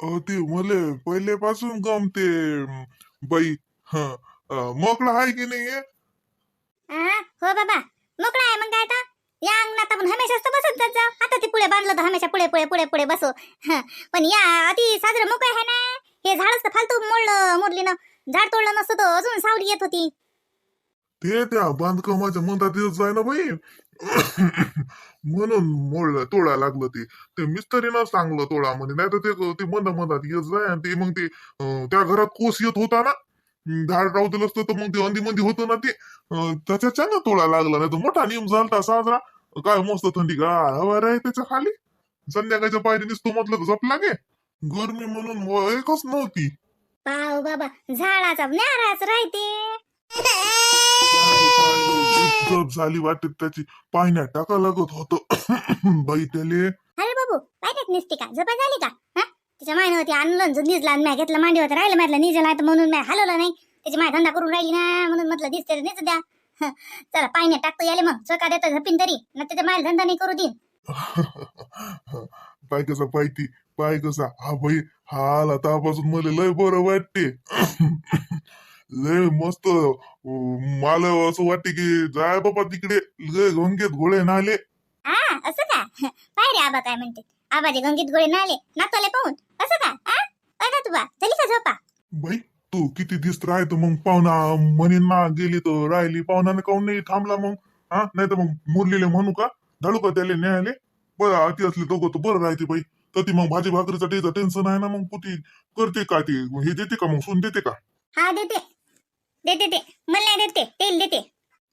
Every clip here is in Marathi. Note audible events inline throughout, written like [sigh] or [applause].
अ, ते मले पहिलेपासून गमते अं, बाई. हा. मोकळा आहे की नाही हे? हा हो बाबा. मोकळा आहे मग काय आता. या अंगणात आपण हमेशाच तर बसत जात जाऊ. आता ते पुढे बांधलं तर हमेशा पुढे पुढे पुढे पुढे बसो. हं. पण या अति साजरं मोकळं आहे ना? हे झाडच तर फालतू मोडलं मोडली ना झाड तोडलं नसतं तर अजून सावली येत होती. ते त्या बांधकामाच्या मधात येत जाय ना बाई. म्हणून मोडलं तोडा लागलं ते. ते मिस्त्रीनं सांगलं तोडा म्हणे नाही तर ते ते मंद मधात येत जाय आणि ते मग ते त्या घरात कोस येत होता ना झाड राहू दिलं असतं तर मग ते अंदी मंदी होतं ना ते त्याच्याच्यानं तोडा लागला नाही तर मोठा नियम झालता साजरा. काय मस्त थंडी गार हवा रे त्याच्याखाली. संध्याकाळच्या पायरी निसतो म्हटलं तर झोप लागे. गरमी म्हणून एकच नव्हती. पाव बाबा झाडाचा राहते. झोप झाली वाटत त्याची. पाण्यात टाका लागत होत. [coughs] बाई त्याले. अरे बाबू पाहिजेत निसते का? झोपा झाली का? हा? तिच्या मायनं होती आणलं झ- निजला आणि म्या घेतलं मांडीवर राहिलं म्हटलं निजला नाही तर म्हणून म्या हलवलं नाही. त्याची माय धंदा करून राहिली ना म्हणून म्हटलं दिसते तर द्या. हं. चला पाण्यात टाकतो याले मग. स्वतः देतो झपिन तरी. ना त्याच्या मायला धंदा नाही करू देईन. [laughs] पाय कसा पायती पाय कसा? हा बाई हा आला तापासून मला लय बरं वाटते. लय मस्त मला असं वाटते की जाय बाबा तिकडे. लय गंगेत घोळे नाले हा असं का? पाय रे आबा काय म्हणते. आबाचे गंगीत गोळे नाले नातवाले पाहून. असं का? हा काय का तुबा झाली का झोपा? बाई तू किती दिस राहतो मग? पाहुणा म्हणेन ना गेली तर राहिली. पाहुणाने काऊन नाही थांबला मग? हा नाही तर मग मुरलेले म्हणू का? धाडू का त्याला न्यायाले? बरं आती असले दोघं तर बरं राहते बाई. तर ती मग भाजी भाकरीचं टेन्शन आहे ना मग कुठे करते का ती? हे देते का मग? सून देते का? हा देते. देते ते मला नाही देते तेल देते.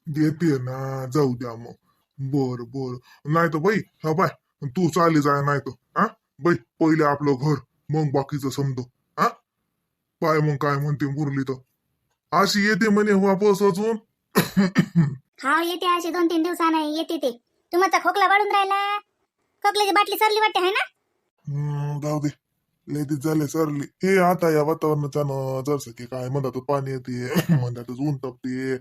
देते ना. जाऊ द्या मग. बर बर. नाही तर बाई हा बाय. तू चाले जाय नाही तर. हा बाई पहिले आपलं घर मग बाकीचं समजो. हा पाय मग काय म्हणते मुरली तर. अशी येते म्हणे वापस अजून. हा येते अशी दोन तीन दिवसानं येते ते. तुमचा खोकला वाढून राहिला. खोकल्याची बाटली सरली वाटते आहे ना? जाऊ दे. लय दिवस झाले सरली. हे आता या वातावरणाच्यानं जरस की काय म्हणतात पाणी येते [coughs] म्हणतात ऊन तपते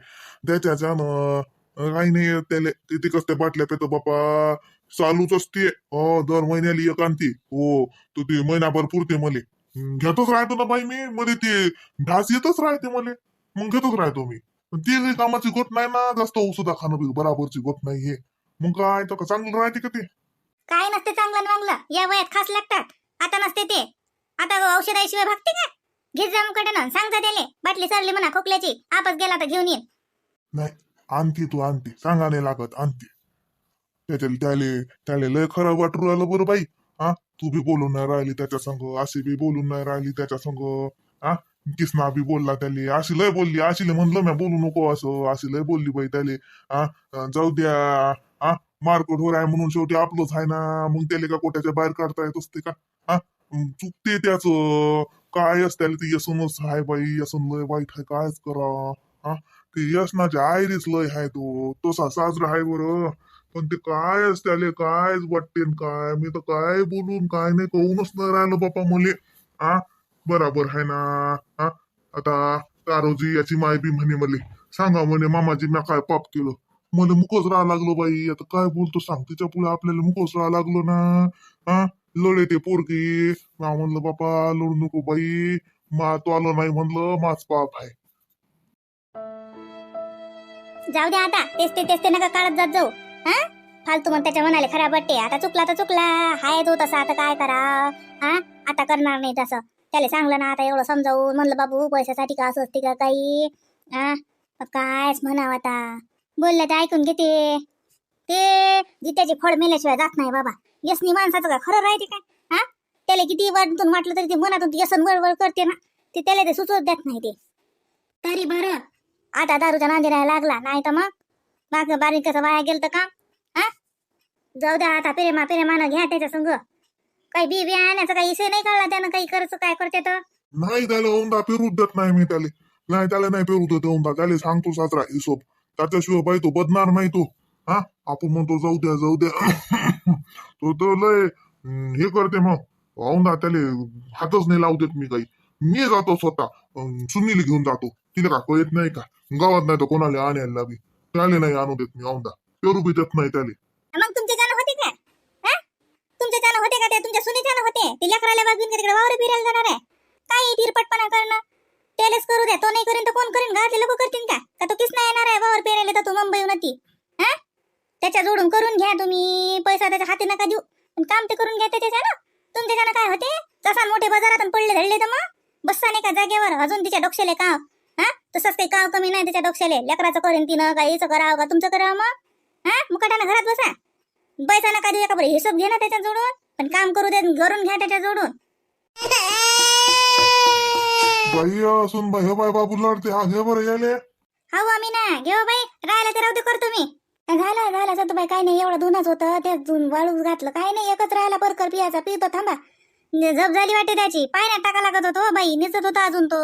त्याच्याच्यानं काही नाही त्याले किती कसते बाटल्या पेतो बापा. चालूच असते हो दर महिन्याला एक आणते. हो तू ते महिनाभर पुरते मले. घेतोच राहतो ना बाई मी मध्ये ते ढास येतच राहते मले. मग घेतोच राहतो मी. ती काही कामाची गोट नाही ना जास्त औषधा खाणं बी बराबरची गोट नाही हे मग काय तर का चांगलं राहते का ते? काय नसते चांगलं वांगलं. या वयात खास लागतात. आता नसते ते. आता औषधाशिवाय भागते का? घेत जा मुकडे ना सांग त्याले. बाटली सरली म्हणा खोकल्याची. आपच गेला तर घेऊन ये. नाही आणती तू आणती. सांगा नाही लागत आणती. त्याच्या त्याले त्याले लय खराब वाटू राहिलं बरं बाई. हा तू बी बोलून नाही राहिली त्याच्या संग. अशी बी बोलून नाही राहिली त्याच्या संग. हा किसना बी बोलला त्याले. अशी लय बोलली. अशी म्हणलं मी बोलू नको असं. अशी लय बोलली बाई त्याले. हा जाऊ द्या. हा मार्केट हो आहे म्हणून शेवटी आपलंच आहे ना. मग त्याले का कोट्याच्या बाहेर काढता येत असते का? चुकते त्याच. काय असत्याला ते यसनच हाय बाई यसन लय वाईट हाय कायच करा? हा? ते यसनाच्या आयरीच लय हाय तो. तसा साजरा हाय बर. पण ते काय त्याले काय वाटते न काय? मी तर काय बोलून काय नाही? कळूनच नाही राहिलं बापा मले. हा? बराबर हाय ना? हा? आता तारोजी याची माय बी म्हणे मले सांगा म्हणे मामाजी मी काय पाप केलं? मला मुकच राहा लागलो बाई. आता काय बोलतो सांग. तिच्या पुढे आपल्याला मुकच राहा लागलो ना? हा? लढे ते पोरगी. मा म्हणलं बापा लढू नको बाई. मा तो आलो नाही म्हणलं माच पाप आहे. जाऊ द्या आता. तेच ते तेच ते नका काढत जात जाऊ. हा? फालतू मग त्याच्या मनाला खराब वाटते. आता चुकला तर चुकला. हाय तो तसा आता काय करा? हा? आता करणार नाही तसं. त्याला सांगलं ना आता एवढं समजावून. म्हणलं बाबू पैशासाठी का असं असते का काही? हा? कायच म्हणावं आता. बोललं तर ऐकून घेते. ते जित्याची फळ मेल्याशिवाय जात नाही बाबा. यसनी माणसाचं का खरं राहते काय? हा? त्याला किती वाटून वाटलं तरी ते मनातून ते यसन वळवळ करते ना ते त्याला ते सुचवत देत नाही ते. तरी बरं. आता दारूच्या नांदीला लागला नाही तर मग? बाग बारीक कसं वाया गेलं तर का? हा? जाऊ द्या आता पेरेमा प्रेमानं घ्या त्याच्या संग. काही बी बियाण्याचा काही विषय नाही काढला त्यानं काही करायचं काय करते तर? नाही त्याला ओंबा पेरू देत नाही मी त्याला. नाही त्याला नाही पेरू देत ओंबा त्याला सांगतो साजरा हिशोब. त्याच्याशिवाय बाई तो बदनार नाही तो. हा? आपण म्हणतो जाऊ द्या जाऊ द्या. [laughs] तो तर लय हे करते मग. औंदा त्याले हातच नाही लावू देत मी काही. मी जातो स्वतः. सुनील घेऊन जातो. तिला का कळत नाही का? गावात नाही तर कोणाला आणायला बी. त्याला नाही आणू देत मी औंदा पेरू बी देत नाही त्याले. मग तुमचे जाणं होते का? हा? तुमचे जाणं होते का ते? तुमच्या सुनीतानं होते? ते लेकराला बाजून तिकडे? वावर फिरायला जाणार आहे. काही तिरपटपणा करणं. त्यालाच करू द्या. तो नाही करीन तर कोण करीन? घरातले लोक करतील का? तो किस नाही येणार आहे? वावर पेरायला तर तू मुंबई ती त्याच्या जोडून करून घ्या तुम्ही. पैसा त्याच्या हाती नका देऊ. पण काम ते करून घ्या त्याच्या ना तुमच्या काय होते? जसा मोठे बाजारात पडले धडले तर मग? बसता नाही का जागेवर अजून तिच्या डोक्याले काव हा? तसंच काही काव कमी नाही त्याच्या डोक्याले. लेकराचं करेन तिनं का हिचं करावं का तुमचं करावं मग? हा? मुकाटानं घरात बसा. पैसा नका देऊ का बरं हिशोब घे ना त्याच्या जोडून. पण काम करू दे करून घ्या त्याच्या जोडून. बाई असून बाई बाय बाबू लढते हा बरं याले हा आम्ही ना. घेऊ बाई. राहायला ते राहू दे करतो मी घाला घाला सत बाई काय नाही एवढं धुनच होतं. ते वाळू घातलं. काय नाही एकच राहिला परकर पियाचा पितो थांबा. झप झाली वाटे त्याची. पाण्यात टाका लागत होतो हो, बाई. निचत होता अजून तो.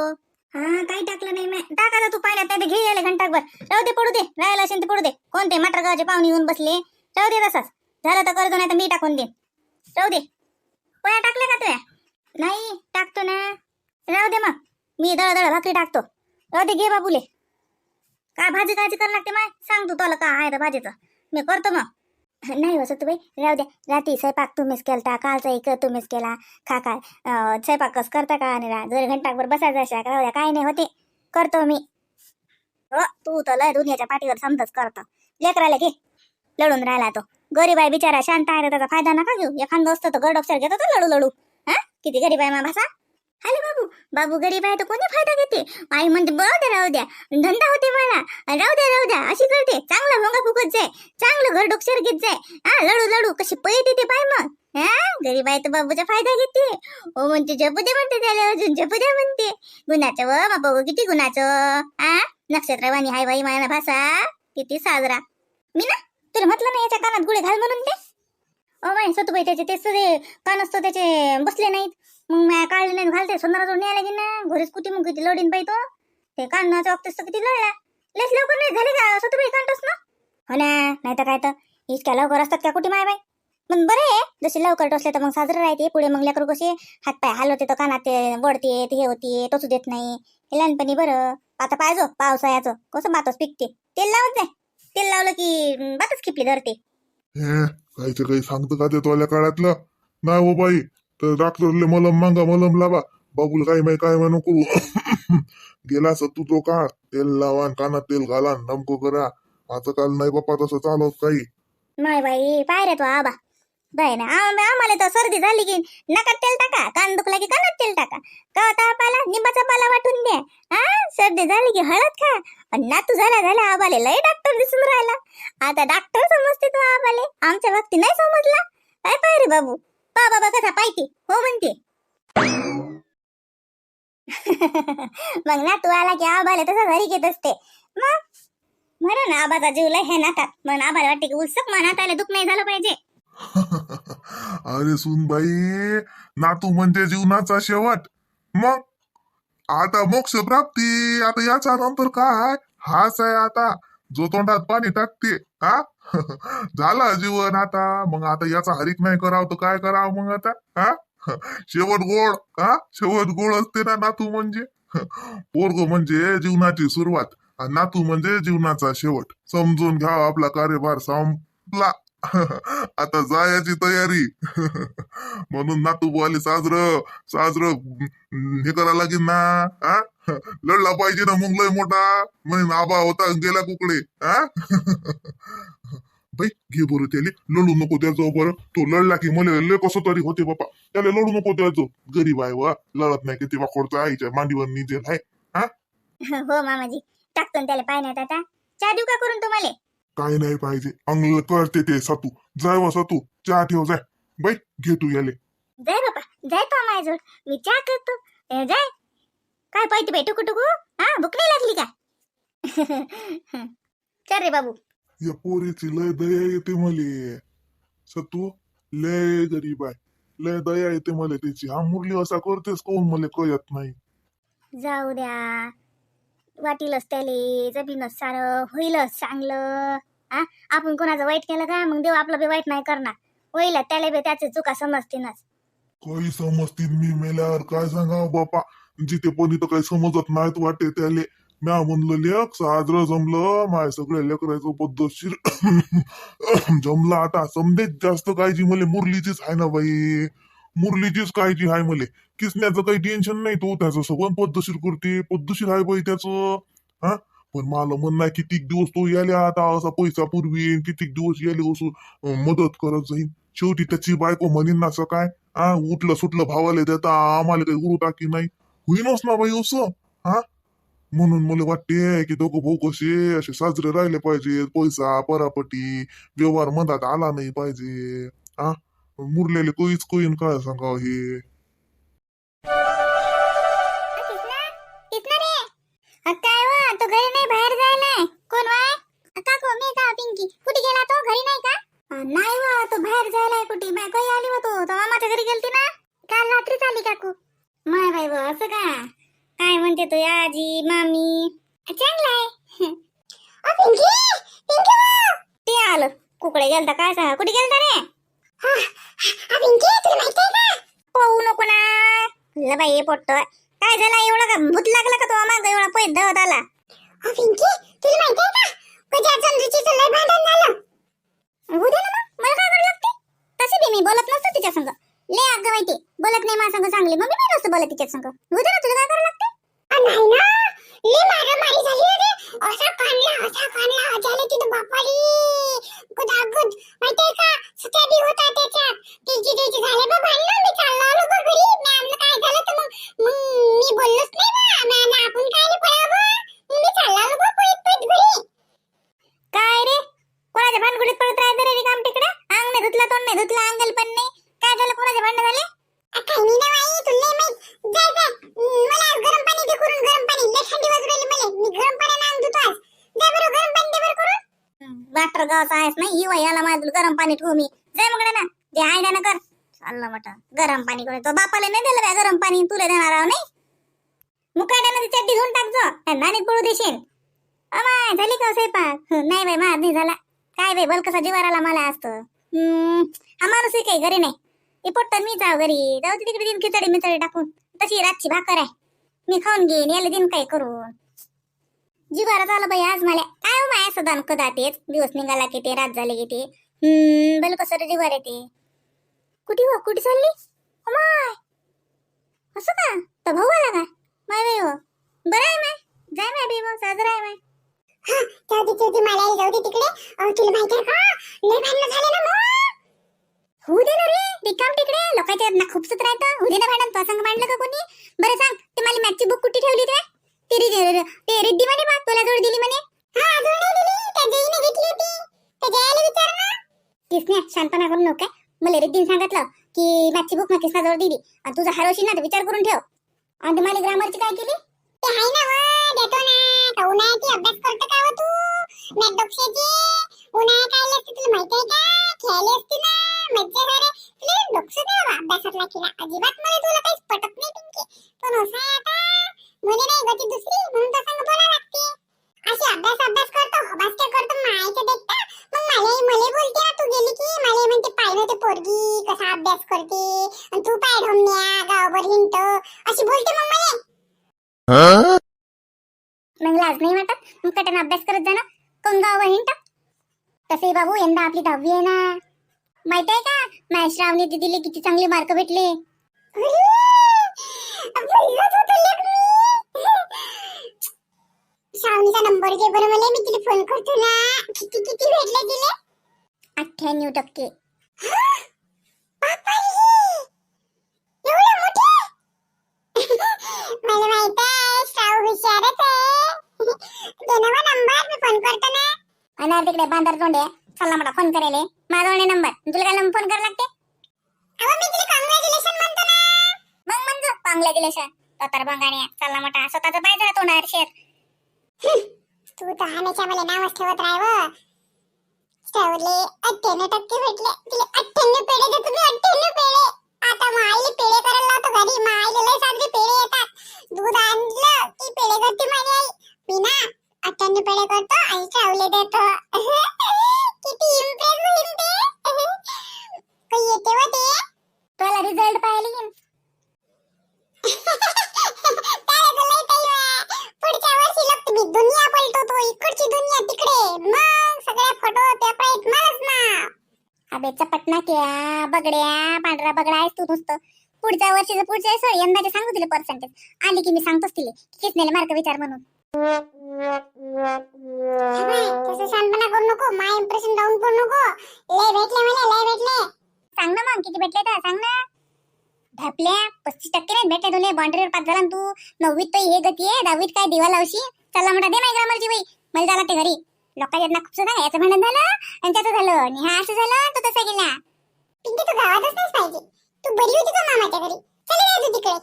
हा काही टाकलं नाही मॅ टाका तू पाण्यात नाही घे यायला घंटाकभर राहू दे पडू दे. राहायला असेल ते पडू दे. कोणते मटर गावचे पाहुणे येऊन बसले? राहू दे तसाच. झालं तर करतो नाही तर मी टाकून देईन. राहू दे. पोया टाकले का तुया? नाही टाकतो ना. राहू दे मग. मी दळ दळ भाकरी टाकतो. राहू दे घे बाबूले. काय भाजी काळजी करायला लागते माय? सांग तू तुला काय आहे तर भाजीचं. मी करतो मग. नाही हो तू बाई राहू द्या. रात्री स्वयंपाक तुम्हीच केलता कालचा एक तुम्हीच केला. खा काय स्वयंपाक कस करता का आणि रा- जर घंटाभर बसायचं अशा राहू द्या काय नाही होते. करतो मी. हो तू तर लय दुनियाच्या पाठीवर समजच करतो. लेकराला घे. लढून राहिला तो. गरीब आहे बिचारा शांत आहे त्याचा फायदा नका घेऊ. एखादं असतं तर गड घेतो तर लढू लढू हा? किती गरीब आहे मा भाषा हॅलो बाबू. बाबू गरीब आहे तर कोणी फायदा घेते? आई म्हणते राहू द्या राहू द्या. धंदा होते मला. राहू द्या राहू द्या. अशी करते. चांगला भोंगा फुकत जाय. चांगलं घर डोक्षर घेत जाय. हा लडू लडू. कशी पै देते पाय मग. हा गरीब आहे तर बाबूचा फायदा घेते. ओ म्हणते जपू दे म्हणते त्याला अजून जपू द्या म्हणते. गुणाचं व मा बघू किती गुणाचं. आ नक्षत्रवाणी हाय बाई माया भाषा किती साजरा. मी ना तुला म्हटलं ना याच्या कानात गुळे घाल म्हणून ते? ओ बाई त्याचे तेच ते कान असतो त्याचे बसले नाहीत. मग मी काढले नाही घालते सोनाराजवळ न्यायला गेली ना घरीच कुठे मग किती लढीन बाई तो? ते काढण्याचं वक्त तर किती लढला लेस लवकर नाही झाले का सतुबाई कांटस ना हो ना नाही तर काय तर. इतक्या लवकर असतात का कुठे माय बाई? पण बरं आहे जसे लवकर टोसले तर मग साजरं राहते पुढे मग लेकर कसे? हातपाय हलवते तर कानात ते वडते ते हे होते टोचू देत नाही. हे लहानपणी बरं. आता पाहिजो पावसाळ्याचं कसं बातच पिकते. तेल लावत नाही. तेल लावलं की भातच बातच खिपली धरते. हे काहीच काही सांगतं का ते तोल्या काळातलं? नाही हो बाई तर डॉक्टरले मलम मागा मलम लावा. बाबूल काही माही काय म्हणू करू. [coughs] गेला असं तू तो काळ. तेल लावा कानात तेल घाला नमको करा. आता काल नाही बाप्पा तसं चालवत काही. नाही बाई पाय रे तो आबा. बाई ना. आम्हाला तर सर्दी झाली की नकात तेल टाका कान दुखला की कानात तेल टाका. का पाला निंबाचा पाला वाटून द्या. हा सर्दी झाली की हळद खा. आणि नातू झाला झाला आबाले लय डॉक्टर दिसून राहिला. आता डॉक्टर समजते तू आबाले. आमच्या बाबतीत नाही समजला. काय पाय रे बाबू? पा बाबा कसा पाहिजे हो म्हणते. [laughs] मग नातू आला की आबाले तसा घरी घेत असते. मग? म्हणून आबाचा जीव लय हे नातात. म्हणून आबाला वाटते की उत्सुक मनात आले दुःख नाही झालं पाहिजे. [laughs] अरे सुनबाई नातू म्हणजे जीवनाचा शेवट. मग? आता मोक्ष प्राप्ती. आता याचा नंतर काय? हाच आहे आता. जो तोंडात पाणी टाकते हा? [laughs] झाला जीवन आता. मग आता याचा हरिक नाही करावं तर काय करावं मग आता? हा? [laughs] शेवट गोड हा? शेवट गोड असते ना नातू म्हणजे? पोरग म्हणजे जीवनाची सुरुवात. नातू म्हणजे जीवनाचा शेवट. समजून घ्या आपला कार्यभार संपला. आता जायची तयारी. म्हणून नातू बुवाले साजर साजर हे करा लागेल ना हा लढला पाहिजे ना मग लय मोठा. म्हणून आबा होता गेला कुकडे हा बाई घे बरं त्याले लढू नको त्याचं बरं. तो लढला की मला लय कसं तरी होते बापा. त्याला लढू नको त्याचं. गरीब आहे वा लढत नाही किती वाकडचं आईच्या मांडीवर निजेल आहे हो मामाजी टाकतो त्याला पाय नाही आता चादू का करून तुम्हाला? काय नाही पाहिजे. अंगल करते ते सतू. जाय वा सतू चहा ठेव जाय. बाई घे तू याले. जाय बाबा जाय तो माझ्याजवळ. मी चहा करतो. ए, जाय. काय पाहिजे बाई टुकू टुकू हा भूक नाही लागली का? [laughs] चल रे बाबू. या पोरीची लय दया येते मले. सतू लय गरीब आहे. लय दया येते मले त्याची हा मुरली असा करतेस कोण मले कळत नाही. जाऊ द्या. वाटीलच त्याले जबीनच सारं होईलच चांगलं. हा आपण कोणाचं वाईट केलं का? मग देव आपलं बी वाईट नाही करणार. होईल त्याला बी त्याचे चुका समजतीनच. काही समजतील मी मेल्यावर काय सांगाव बापा? जिथे पण इथं काही समजत नाहीत वाटे त्याले. म्या म्हणलं लेख साजरं जमलं. माय सगळ्या लेकरायचं पद्धतशीर [clears throat] जमलं. आता समजेच जास्त काळजी मला मुरलीचीच आहे ना बाई. मुरलीचीच काळजी आहे मले. किसण्याचं काही टेन्शन नाही तो त्याचं सगळं पद्धतशीर करते. पद्धतशीर आहे बाई त्याचं. हा? पण मला म्हणणं आहे कितीक दिवस तो याले आता असा पैसा पुरवीन कितीक दिवस याले असं मदत करत जाईन. शेवटी त्याची बायको म्हणीन ना असं काय? हा? उठलं सुटलं भावाले देता आम्हाला काही उरू टाकी नाही. होईनच ना बाई असं. हा? म्हणून मला वाटते की दोघं भाऊ कसे असे साजरे राहिले पाहिजे पैसा परापटी व्यवहार मधात आला नाही पाहिजे. हा? मुरलेले तो इचको येईन काय सांगावं हे? ल बाई पोट्ट. काय झालं? एवढं का भूत लागलं का तो माग? एवढा पैद धावत आला. पिंकी तुला माहिती आहे का? तुझ्या चंद्रची लय भांडण झालं. होऊ दे ना मग? मला काय करावं लागते? तशी बी मी बोलत नसतो तिच्या संग. लय अगं माहिती बोलत नाही माझ्या संग चांगली. मग मी नसतो बोलत तिच्या संग. ना तुला काय लागते? नाही ना. झाली रे असा काढला असा काढला तिथं बापाली गुदागुद माहितीये का सुट्या बी होता त्याच्यात तिची तिची झाले बा भांडणं मी चाललो आलो बा घरी मॅमला काय झालं तर मग मग मी बोललोच नाही बा मॅम आपण काय नाही पळावं मग मी चाललो आलो बा पळत पळत घरी काय रे कोणाच्या भानगडीत पळत राहायचं रे काम तिकडे अंग नाही धुतला तोंड नाही धुतला अंगल पण नाही काय झालं कोणाचे भांडण झाले काही नाही ना बाई तुला नाही माहीत जाय जाय हम्म, मला आज गरम पाणी दे करून गरम पाणी लय थंडी वाजू राहिली मला मी गरम पाण्याने अंग धुतो आज दे बरं गरम पाणी दे बरं करून डॉक्टर गावचा आहेस ना येऊ याला माझं गरम पाणी ठेवू मी. जाय मग ना जे आयड्या ना कर. चाललं म्हटलं गरम पाणी करू तो बापाला नाही दिलं बा गरम पाणी? तुला देणार आहो नाही? मुकाट्यानं ती चड्डी धुवून टाकजो नाणीत पळू देशील. अमाय झाली का हो स्वयंपाक? नाही बाई माझ नाही झाला. काय बाई बल कसा जीवार आला मला असतो हम्म, हा माणूस काही घरी नाही. ते पटतं मी जाऊ घरी. जाऊ दे तिकडे दिन खिचडी मिचडी टाकून. तशी रातची भाकर आहे. मी खाऊन घेईन याला दिन काय करू? जीवारात आलं बाई आज मला. काय हो माया कदा तेच दिवस निघाला की ते रात झाले की ते. हम्म बल कसं रे जिवार येते कुठे हो? कुठे चालली? अमाय असं का? तर भाऊ आला का? माय बाई हो. बरं आहे माय. जाय माय बी मग साजरा आहे माय. जाऊ दे जाऊ दे मला जाऊ दे तिकडे. अहो, तुला माहिती आहे का? लय भांडणं झाले ना मग. होऊ दे ना रे रिकाम तिकडे. लोकांच्या ना खूपसत राहतं. होऊ दे ना भांडण. तो संग भांडलं का कोणी? बरं सांग ते मला मॅचची बुक कुठे ठेवली ते ते रिद्धी म्हणे बा तुला जोड दिली म्हणे. हा शांतपणा करू नको काय मला रिद्धीने सांगितलं की मॅथची बुक मला किसना दिली. आणि तुझा हरवशी ना तर विचार करून ठेव. आणि तुम्हाला ग्रामरची काय केली? ते आहे ना व देतो ना. का उन्हाळ्यात अभ्यास करतो का तू? मॅथ डोक्याचे उन्हाळ्या काय असते तुला माहिती आहे का? खेळले असते ना. मज्जा झाले. तुला डोकं नाही बाबा अभ्यासातला केला अजिबात मला तुला काहीच पटत नाही पिंकी. पण असं आहे आता. म्हणे नाही गती दुसरी. म्हणून तर संग बोला लागते. अशी अभ्यास अभ्यास करतो अभ्यास करतो मायचं देखता मग मला मले बोलते ना तू गेली की? मला म्हणते पाहिलं ते पोरगी कसा अभ्यास करते? आणि तू पाय ढोमण्या गावभर हिंट अशी बोलते मग मला. मग लाज नाही वाटत? मग कटन अभ्यास करत जा ना कोण गाव हिंट तसे बाबू यंदा आपली दहावी आहे ना. माहीत आहे का? माझ्या श्रावणी दिदीले किती चांगले मार्क भेटले. श्रावणीचा नंबर दे बरं मला मी तिला फोन करतो ना. किती किती भेटले तिले? अठ्ठ्याण्णव टक्के. एवढे मोठे? मला माहीत आहे श्राव हुशारच आहे. दे ना मग नंबर मी फोन करतो ना. अनार तिकडे बांधार तोंडे चला मला फोन करायले माझा नंबर तुला काय फोन करायला लागते? अहो मी तुला कॉंग्रॅच्युलेशन म्हणतो ना. मग म्हणतो कॉंग्रॅच्युलेशन तो तर बंगाने चला मोठा स्वतःच पाहिजे तोंडावर शेर. तू तर हाण्याच्या मला नावच ठेवत राह व. अठ्ठ्याण्णव टक्के भेटले तिले अठ्ठ्याण्णव पेढे देतो मी अठ्ठ्याण्णव पेढे. आता माईले पेढे करायला लावतो घरी. माईले लय साजरे पेढे येतात. दूध आणलं की पेढे करते माझी आई. मी ना अठ्ठ्याण्णव पेढे करतो आणि ठेवले देतो. [laughs] किती इम्प्रेस होईल ते. [laughs] काही येते व ते. तुला रिझल्ट पाहिली [laughs] पुढच्या वर्षी लागतो मी दुनिया पलटवतो इकडची दुनिया तिकडे. मग सगळ्या फोटो त्या आहेत मलाच ना. अबे चपट ना त्या बगड्या पांढरा बगडा आहेस तू नुसतं. पुढच्या वर्षीचं पुढच्या सर यंदाचे सांगू तिला पर्सेंटेज आली की मी सांगतोच तिला किसनेले मार्क विचार म्हणून. तसं शांतपणा करू नको माय इम्प्रेशन डाऊन करू नको. लय भेटले मला लय भेटले. सांग ना मग किती भेटले तर सांग ना. ढापल्या पस्तीस टक्के नाही भेटले तुले बाउंड्रीवर पास झाला ना तू. नववीत तर हे गती आहे. दहावीत काय दिवा लावशी चला म्हणा दे माझी ग्रामरची बाई. मला जायला ते घरी. लोकांच्या ना खूप सुद्धा याचं भांडण झालं आणि त्याचं झालं. आणि हा असं झालं तो तसा गेला. पिंकी तू गावातच नाही पाहिजे. तू बरी होती का मामाच्या घरी? चले नाही तू तिकडे.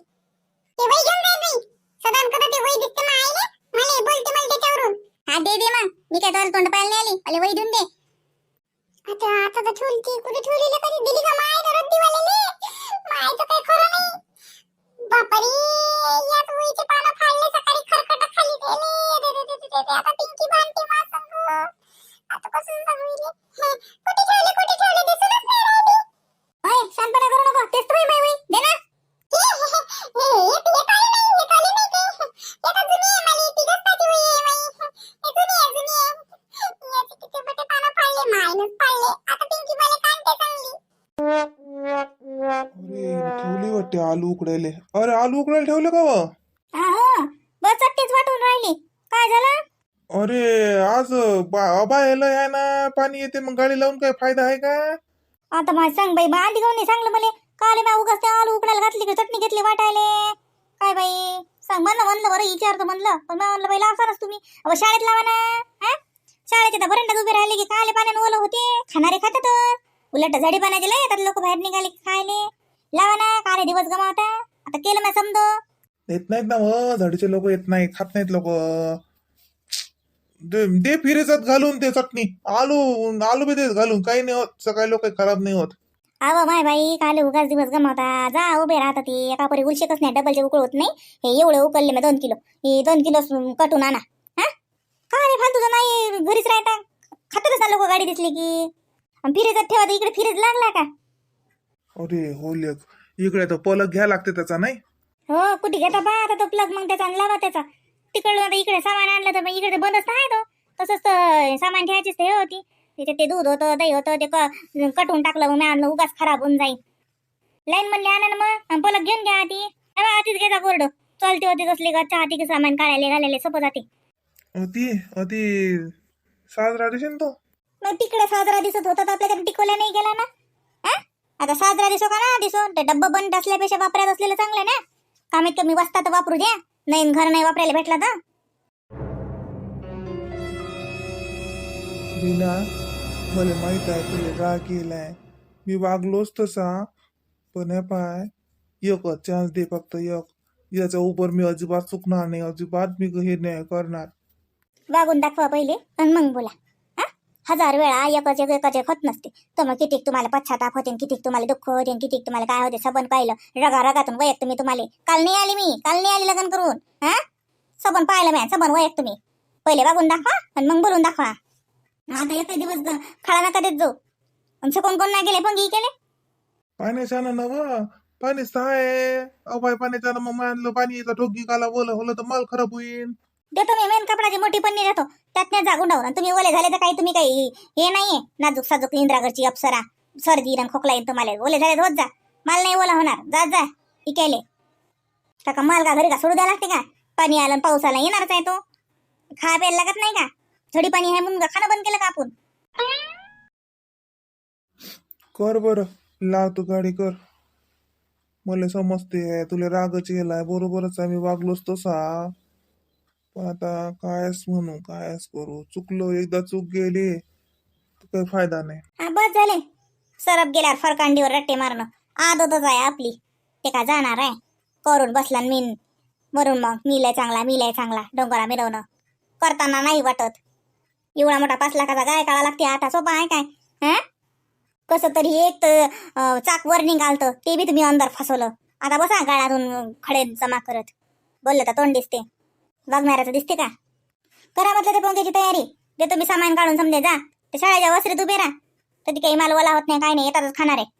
ते वही घेऊन जाय बाई. सदान कदा ते वही दिसते मग आईले? मला बोलते मला त्याच्यावरून. हा दे दे मग मी काय तुला तोंड पाहायला आली. मला वही देऊन दे. आता आता तर ठेवली कुठे ठेवलेली कधी दिली का माय तर काय तर काही खरं नाही बापरी या वहीचे पानं फाडले सकाळी खरकट खाली गेले दे, दे, दे, दे, दे, आता पिंकी भांडते मा संग आता कसं सांगू हिला? कुठे ठेवले कुठे ठेवले दिसूनच नाही राहिली ओय शांतपणा करू नको तेच तुम्ही मी दे ना हे, हे, वाटते आलू उकडायले. अरे आलू उकडायला ठेवले का व? हा बस अट्टीच वाटून राहिली. काय झालं? अरे आज बाबा यायला आहे ना पाणी येते मग गाडी लावून काय फायदा आहे का? आता मला सांग बाई बा आधी नाही सांगलं मला? काले बा उगाच त्या आलू उकडायला घातली का चटणी घेतली वाटायले? काय बाई? सांग म्हणलं म्हणलं बरं विचारतो म्हणलं. पण मग म्हणलं बाई लावसारच तुम्ही. अहो शाळेत लावा ना हा? शाळेच्या त्या बरंडात उभे राहिले की काले पाण्यानं ओलं होते. खाणारे खातात उलट झाडी पाण्याचे लय येतात लोक बाहेर निघाले की खायले. लावा ना काले दिवस गमावता. आता केलं मी समजो. येत नाहीत ना व झाडीचे लोक येत नाही खात नाहीत लोक. दे दे फिरेचात घालून ते चटणी. आलू आलू बी देत घालून काही नाही होत सकाळी लोक खराब नाही होत. अहो माय बाई काले उगाच दिवस गमावता. जा उभे राहतात ते. एका परी उलशेकच नाही डबलचे उकळ होत नाही. हे एवढे उकळले मी दोन किलो. हे दोन किलो स- कटून आणा. हा? का रे फालतू नाही घरीच राहता. खातच ना लोक गाडी दिसली की. फिरेजात ठेवा तर इकडे फिरेज लागला का? अरे हो लेक इकडे तर पलक घ्या लागते त्याचा नाही? हो कुठे घेता बा? आता तो प्लग मग त्याचा आणि लावा त्याचा. तिकडून आता इकडे सामान आणलं तर मग इकडे बंदच आहे तो. तसंच तर सामान ठेवायचीच ते हे होती. त्याच्यात ते दूध होतं दही होतं ते क- कटून टाकलं मग मी आणलं उगाच खराब होऊन जाईल लाईन म्हणले आणा ना मग. आणि पलक घेऊन घ्या आधी. अरे आधीच घ्यायचा बोर्ड. चलते होते कसले का चहा की सामान काढायला घालायला सोपं जाते. ती ती साजरा दिसेल तो. मग तिकडे साजरा दिसत होता तर आपल्याकडे टिकवल्या नाही गेला ना? आता साजरा दिसो का ना दिसो? ते डब्बा बंद असल्यापेक्षा वापरात असलेलं चांगलं ना? कमीत कमी वस्ता तर वापरू द्या. नवीन घर नाही वापरायला भेटला तर? रीना मला माहीत आहे तुला राग केलाय मी वागलोच तसा. पण हे पाय एकच चान्स दे फक्त एक. याच्या उपर मी अजिबात चुकणार नाही अजिबात मी हे नाही करणार. वागून दाखवा पहिले आणि मग बोला? हजार वेळा एकच एक एकच एक होत नसते. तर मग कितीक तुम्हाला पश्चाताप होते कितीक तुम्हाला दुःख होते कितीक तुम्हाला काय होते सबन पाहिलं. रगा रगातून वयक तुम्ही तुम्हाला. काल नाही आली मी काल नाही आली लग्न करून. हा? सबन पाहिलं मॅ सबन वयक तुम्ही पहिले बघून दाखवा आणि मग बोलून दाखवा. आता एक दिवस ग- खळा नका देत जाऊ. आणि कोण कोण नाही गेले पण केले पाण्याच्या ना नव पाणी आहे अभय बाय पाण्याच्या मग मानलं पाणी ठोकी काला बोल होलं तर माल खराब होईल देतो मी मेन कपडाची मोठी पन्नी देतो. त्यात नाही जागून राहून तुम्ही ओले झाले तर काही तुम्ही काही हे नाहीये. नाजूक साजूक इंद्रागडची अप्सरा. सर्दी रंग खोकला येईन तुम्हाला. ओले झाले होत जा. माल नाही ओला होणार. जा जा. इकेले. का माल का घरी का? सोडू द्या लागते का? पाणी आलं पाऊस आला. येणारच आहे तो. खा प्यायला लागत नाही का? थोडी पाणी आहे म्हणून का खाणं बंद केलं का आपण? कर बर. लाव तू गाडी कर. मला समजते तुला रागच गेलाय बरोबरच आहे. मी वागलोच तसा. पण आता कायच म्हणू कायच करू? चुकलो एकदा चूक गेली तर काही फायदा नाही. हा बस झाले. सरप गेल्यावर फरकांडीवर रट्टे मारणं. आदतच आहे आपली. ते का जाणार आहे? करून बसला न मीन. वरून मग मिलाय चांगला मिलाय चांगला डोंगरा मिरवणं. करताना नाही वाटत. एवढा मोठा पाच लाखाचा गाय काळा लागते आता सोपा आहे काय? हा? कसं तरी एक तर अं, चाक वर निघालतं ते बी तुम्ही अंदर फसवलं. आता बसा गाळातून खडे जमा करत. बोललं तर तोंड दिसते. बघणाऱ्याचं दिसते का? करा म्हटलं ते पोंग्याची तयारी. देतो मी सामान काढून समजे जा. ते शाळेच्या वस्त्रीत उभे राहा. तर ती काही माल होत नाही काही नाही येतातच खाणार. आहे